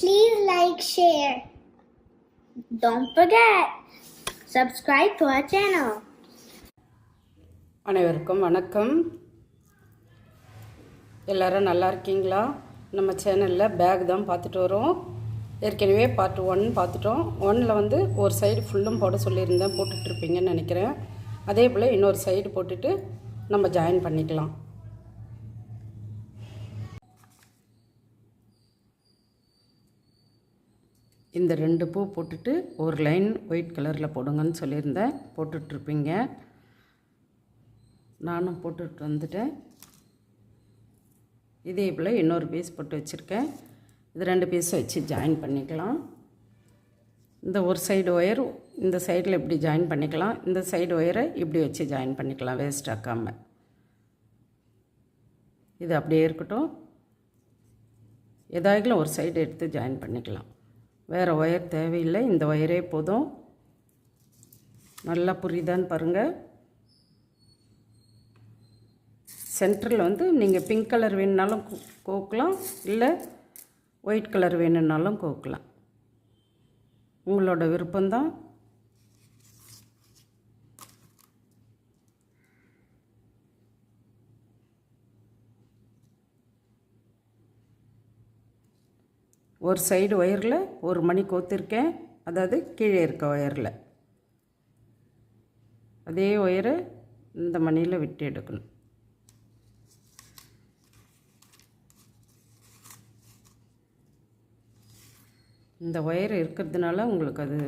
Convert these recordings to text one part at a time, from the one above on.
Please like, share. Don't forget, subscribe to our channel. அனைவருக்கும் வணக்கம். எல்லாரும் நல்லா இருக்கீங்களா? நம்ம சேனலில் பேக் தான் பார்த்துட்டு வரோம். ஏற்கனவே பார்ட் ஒன் பார்த்துட்டோம். ஒன்னில் வந்து ஒரு சைடு ஃபுல்லும் போட சொல்லியிருந்தேன் போட்டுட்ருப்பீங்கன்னு நினைக்கிறேன். அதே போல் இன்னொரு சைடு போட்டுட்டு நம்ம ஜாயின் பண்ணிக்கலாம். இந்த ரெண்டு பூ போட்டுட்டு ஒரு லைன் ஒயிட் கலரில் போடுங்கன்னு சொல்லியிருந்தேன். போட்டுட்ருப்பீங்க. நானும் போட்டுட்டு வந்துட்டேன். இதே போல் இன்னொரு பீஸ் போட்டு வச்சுருக்கேன். இது ரெண்டு பீஸை வச்சு ஜாயின் பண்ணிக்கலாம். இந்த ஒரு சைடு ஒயர் இந்த சைடில் இப்படி ஜாயின் பண்ணிக்கலாம். இந்த சைடு ஒயரை இப்படி வச்சு ஜாயின் பண்ணிக்கலாம் வேஸ்ட் ஆக்காமல் இது அப்படியே இருக்கட்டும். ஏதாகிலும் ஒரு சைடு எடுத்து ஜாயின் பண்ணிக்கலாம். வேறு ஒயர் தேவையில்லை இந்த ஒயரே போதும். நல்லா புரியுதான்னு பாருங்கள் சென்டரில் வந்து நீங்கள் பிங்க் கலர் வேணுனாலும் கோக்கலாம் இல்லை ஒயிட் கலர் வேணும்னாலும் கோக்கலாம். உங்களோட விருப்பம்தான். ஒரு சைடு ஒயரில் ஒரு மணி கோத்திருக்கேன். அதாவது கீழே இருக்க ஒயரில் அதே ஒயரை இந்த மணியில் விட்டு எடுக்கணும். இந்த ஒயர் இருக்கிறதுனால உங்களுக்கு அது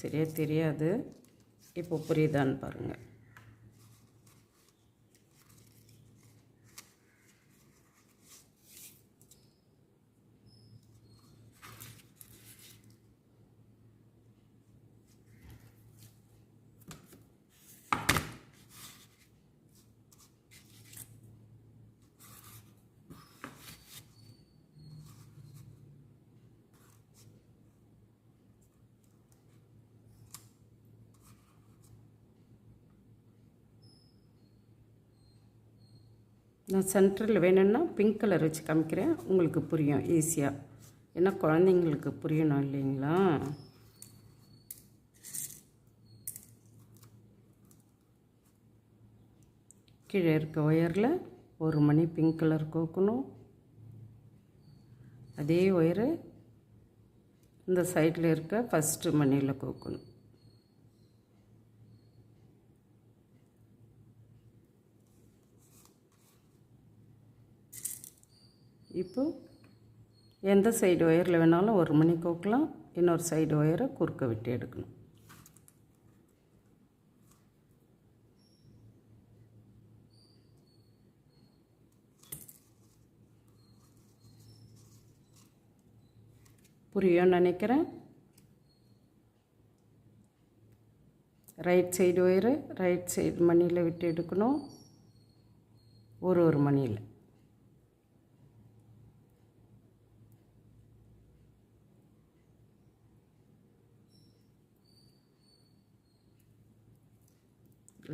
சரியாக தெரியாது. இப்போ புரியுதான்னு பாருங்கள் நான் சென்டரில் வேணும்னா பிங்க் கலர் வச்சு காமிக்கிறேன். உங்களுக்கு புரியும் ஈஸியாக ஏன்னா குழந்தைங்களுக்கு புரியணும் இல்லைங்களா? கீழே இருக்க ஒயரில் ஒரு மணி பிங்க் கலர் கோக்கணும். அதே ஒயரு இந்த சைடில் இருக்க ஃபஸ்ட்டு மணியில் கோக்கணும். இப்போ எந்த சைடு ஒயரில் வேணாலும் ஒரு மணி கோக்கலாம் இன்னொரு சைடு ஒயரை குறுக்க விட்டு எடுக்கணும். புரியும் நினைக்கிறேன். Right side wire right side மணியில் விட்டு எடுக்கணும். ஒரு ஒரு மணியில்.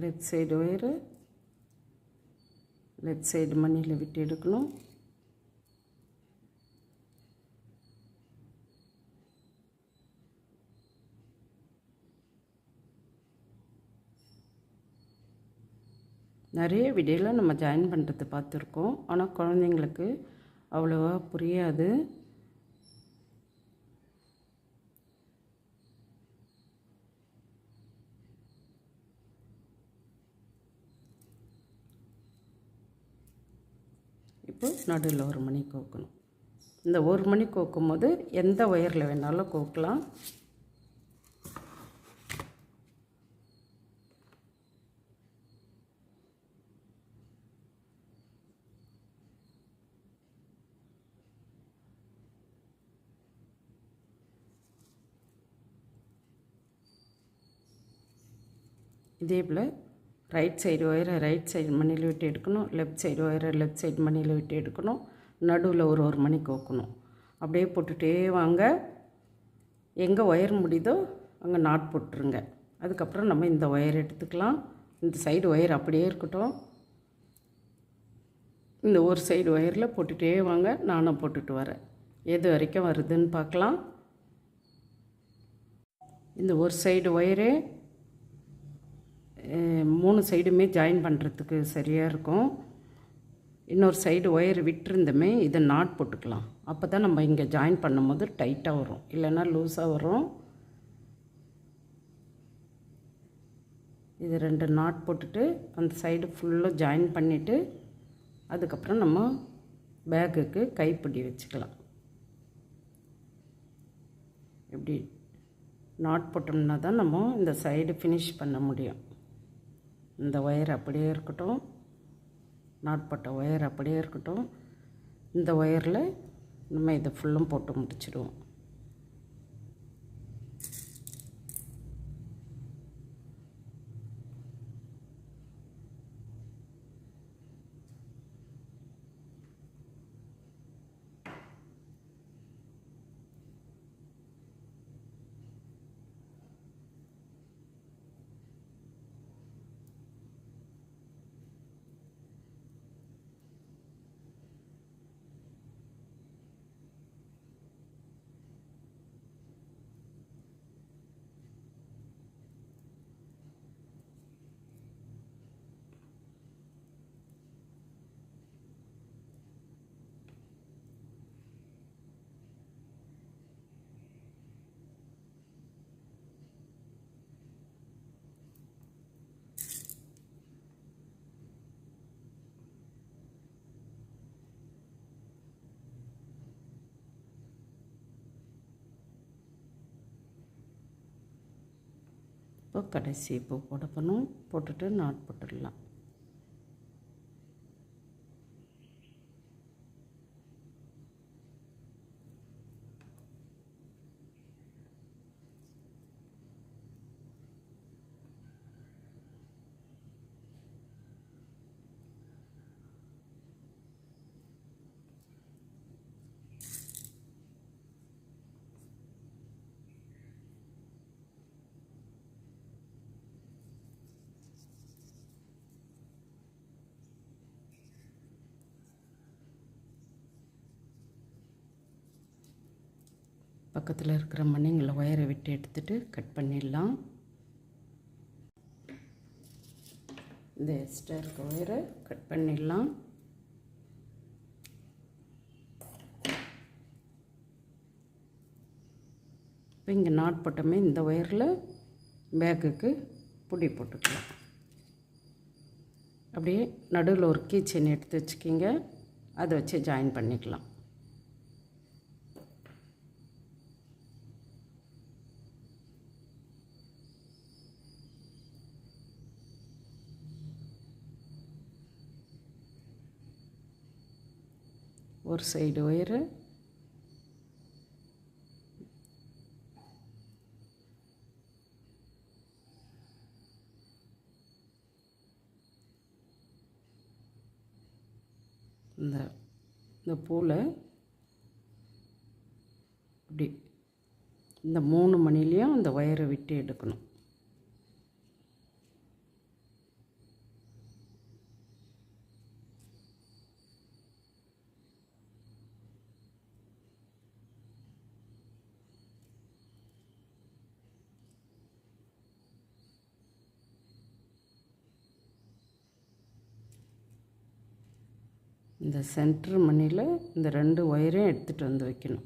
Left side wire left side மணியில் விட்டு எடுக்கணும். நிறைய வீடியோவில் நம்ம ஜாயின் பண்ணுறது பார்த்துருக்கோம். ஆனால் குழந்தைங்களுக்கு அவ்வளோவா புரியாது. கோர்த்து நடுவில் ஒரு மணி கோக்கணும். இந்த ஒரு மணி கோக்கும் போது எந்த ஒயரில் வேணாலும் கோக்கலாம். இதே போல் ரைட் சைடு ஒயரை ரைட் சைடு மணியில் விட்டு எடுக்கணும். லெஃப்ட் சைடு ஒயரை லெஃப்ட் சைடு மணியில் விட்டு எடுக்கணும். நடுவில் ஒரு ஒரு மணி கோக்கணும். அப்படியே போட்டுகிட்டே வாங்க. எங்கே ஒயர் முடியுதோ அங்கே நாட் போட்டுருங்க. அதுக்கப்புறம் நம்ம இந்த ஒயர் எடுத்துக்கலாம். இந்த சைடு ஒயர் அப்படியே இருக்கட்டும். இந்த ஒரு சைடு ஒயரில் போட்டுகிட்டே வாங்க. நானும் போட்டுட்டு வரேன். எது வரைக்கும் வருதுன்னு பார்க்கலாம். இந்த ஒரு சைடு ஒயரு மூணு சைடுமே ஜாயின் பண்ணுறதுக்கு சரியாக இருக்கும். இன்னொரு சைடு ஒயர் விட்டுருந்தமே இதை நாட் போட்டுக்கலாம். அப்போ தான் நம்ம இங்கே ஜாயின் பண்ணும்போது டைட்டாக வரும். இல்லைன்னா லூஸாக வரும். இது ரெண்டு நாட் போட்டுட்டு அந்த சைடு ஃபுல்லாக ஜாயின் பண்ணிவிட்டு அதுக்கப்புறம் நம்ம பேக்குக்கு கைப்பிடி வச்சுக்கலாம். இப்படி நாட் போட்டோம்னா தான் நம்ம இந்த சைடு ஃபினிஷ் பண்ண முடியும். இந்த ஒயர் அப்படியே இருக்கட்டும். நாட்பட்ட ஒயர் அப்படியே இருக்கட்டும். இந்த ஒயரில் நம்ம இதை ஃபுல்லும் போட்டு முடிச்சிடுவோம். இப்போ கடைசி இப்போ போட போகணும். போட்டுட்டு நாட் போட்டுடலாம். பக்கத்தில் இருக்கிற மணிங்களை ஒயரை விட்டு எடுத்துட்டு கட் பண்ணிடலாம். இந்த எக்ஸ்ட்ரா இருக்க ஒயரை கட் பண்ணிடலாம். இப்போ இங்கே நாட் போட்டோமே இந்த ஒயரில் பேக்குக்கு புடி போட்டுக்கலாம். அப்படியே நடுவில் ஒரு கீ எடுத்து வச்சுக்கிங்க. அதை வச்சு ஜாயின் பண்ணிக்கலாம். ஒரு சைடு ஒயரு. இந்த இந்த பூவில் இப்படி இந்த மூணு மணிலேயும் அந்த ஒயரை விட்டு எடுக்கணும். இந்த சென்டர் மணியில் இந்த ரெண்டு ஒயரையும் எடுத்துகிட்டு வந்து வைக்கணும்.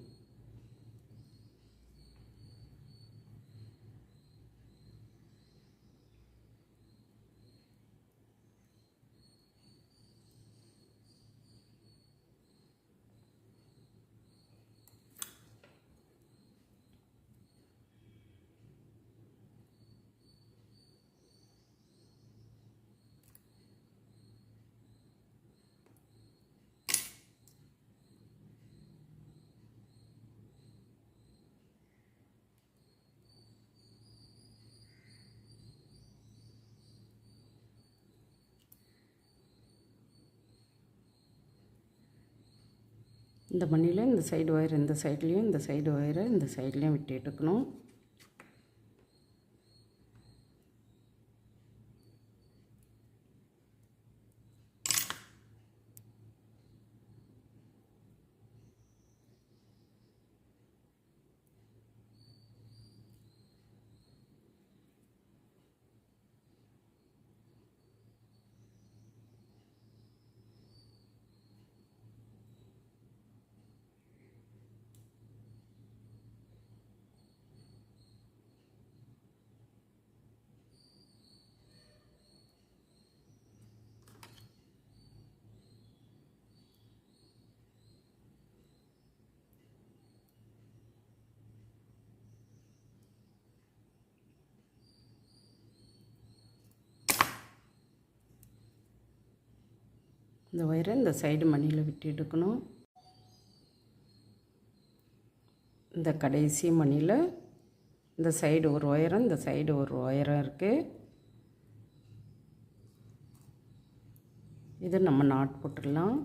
இந்த மணியில் இந்த சைடு ஒயர் இந்த சைட்லேயும் இந்த சைடு ஒயரை இந்த சைட்லேயும் விட்டு இந்த ஒயரை இந்த சைடு மணியில் விட்டு எடுக்கணும். இந்த கடைசி மணியில் இந்த சைடு ஒரு ஒயரம் இந்த சைடு ஒரு ஒயரம் இருக்குது இது நம்ம நாட் போட்டுடலாம்.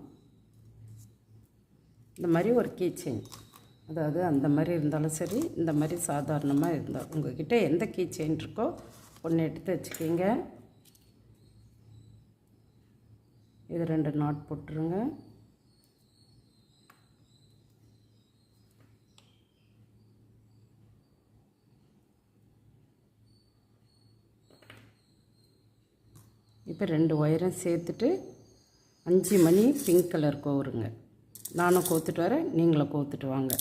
இந்த மாதிரி ஒரு கீ செயின் அதாவது அந்த மாதிரி இருந்தாலும் சரி இந்த மாதிரி சாதாரணமாக இருந்தால் உங்ககிட்ட எந்த கீ செயின் இருக்கோ ஒன்று எடுத்து வச்சுக்கிங்க. இது ரெண்டு நாட் போட்டுருங்க. இப்போ ரெண்டு ஒயரும் சேர்த்துட்டு அஞ்சு மணி பிங்க் கலர் கோருங்க. நானும் கோத்துட்டு வரேன் நீங்களும் கோத்துட்டு வாங்க.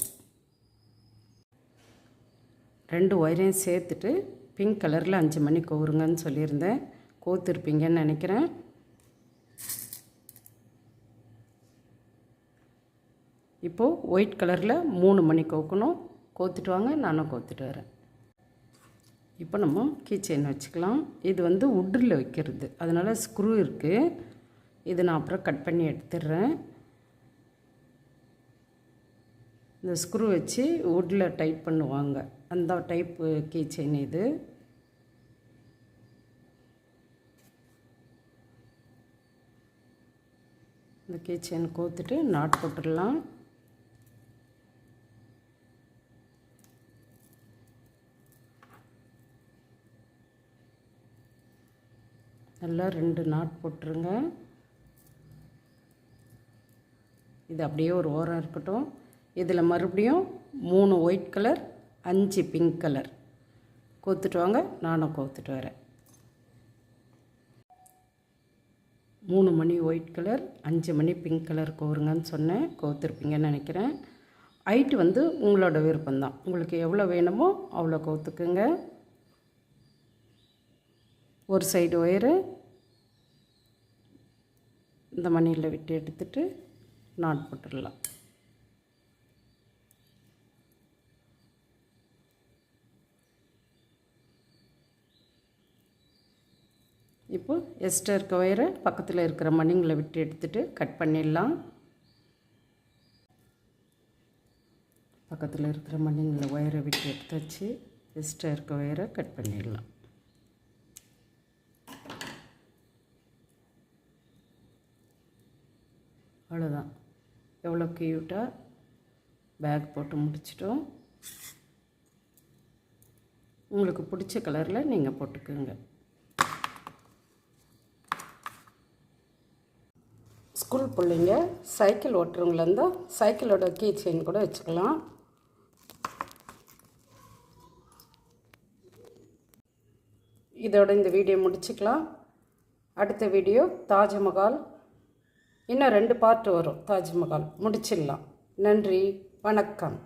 ரெண்டு ஒயரையும் சேர்த்துட்டு பிங்க் கலரில் அஞ்சு மணி கோருங்கன்னு சொல்லியிருந்தேன். கோத்துருப்பீங்கன்னு நினைக்கிறேன். இப்போது ஒயிட் கலரில் மூணு மணி கோக்கணும். கோத்துட்டு வாங்க நானும் கோத்துட்டு வரேன். இப்போ நம்ம கீச்செயின் வச்சுக்கலாம். இது வந்து உட்டில் வைக்கிறது. அதனால் ஸ்க்ரூ இருக்குது இது நான் அப்புறம் கட் பண்ணி எடுத்துடுறேன். இந்த ஸ்க்ரூ வச்சு வுட்டில் டைட் பண்ணுவாங்க. அந்த டைப்பு கீச்செயின் இது. இந்த கீ கோத்துட்டு நாட் போட்டுடலாம். நல்லா ரெண்டு நாட் போட்டுருங்க. இது அப்படியே ஒரு ஓரம் இருக்கட்டும். இதில் மறுபடியும் மூணு ஒயிட் கலர் அஞ்சு பிங்க் கலர் கோத்துட்டு வாங்க நானும் கோத்துட்டு வரேன். மூணு மணி ஒயிட் கலர் அஞ்சு மணி பிங்க் கலர் கோருங்கன்னு சொன்னேன். கோத்துருப்பீங்கன்னு நினைக்கிறேன். ஹைட்டு வந்து உங்களோட விருப்பம்தான். உங்களுக்கு எவ்வளோ வேணுமோ அவ்வளோ கோத்துக்குங்க. ஒரு சைடு ஒயரு இந்த மணியில் விட்டு எடுத்துட்டு நாட் போட்டுடலாம். இப்போ எக்ஸ்ட்ரா இருக்க ஒயரை பக்கத்தில் இருக்கிற மணிங்களை விட்டு எடுத்துட்டு கட் பண்ணிடலாம். பக்கத்தில் இருக்கிற மணிங்களை ஒயரை விட்டு எடுத்தாச்சு. எக்ஸ்ட்ரா இருக்க ஒயரை கட் பண்ணிடலாம். அவ்வளோதான் எவ்வளோ க்யூட்டாக பேக் போட்டு முடிச்சிட்டோம். உங்களுக்கு பிடிச்ச கலரில் நீங்கள் போட்டுக்கோங்க. ஸ்கூல் பிள்ளைங்க சைக்கிள் ஓட்டுறவங்களா இருந்தால் சைக்கிளோட கீ செயின் கூட வச்சுக்கலாம். இதோட இந்த வீடியோ முடிச்சுக்கலாம். அடுத்த வீடியோ தாஜ்மஹால் இன்னும் ரெண்டு பார்ட் வரும் தாஜ்மஹால். முடிச்சிடலாம். நன்றி வணக்கம்.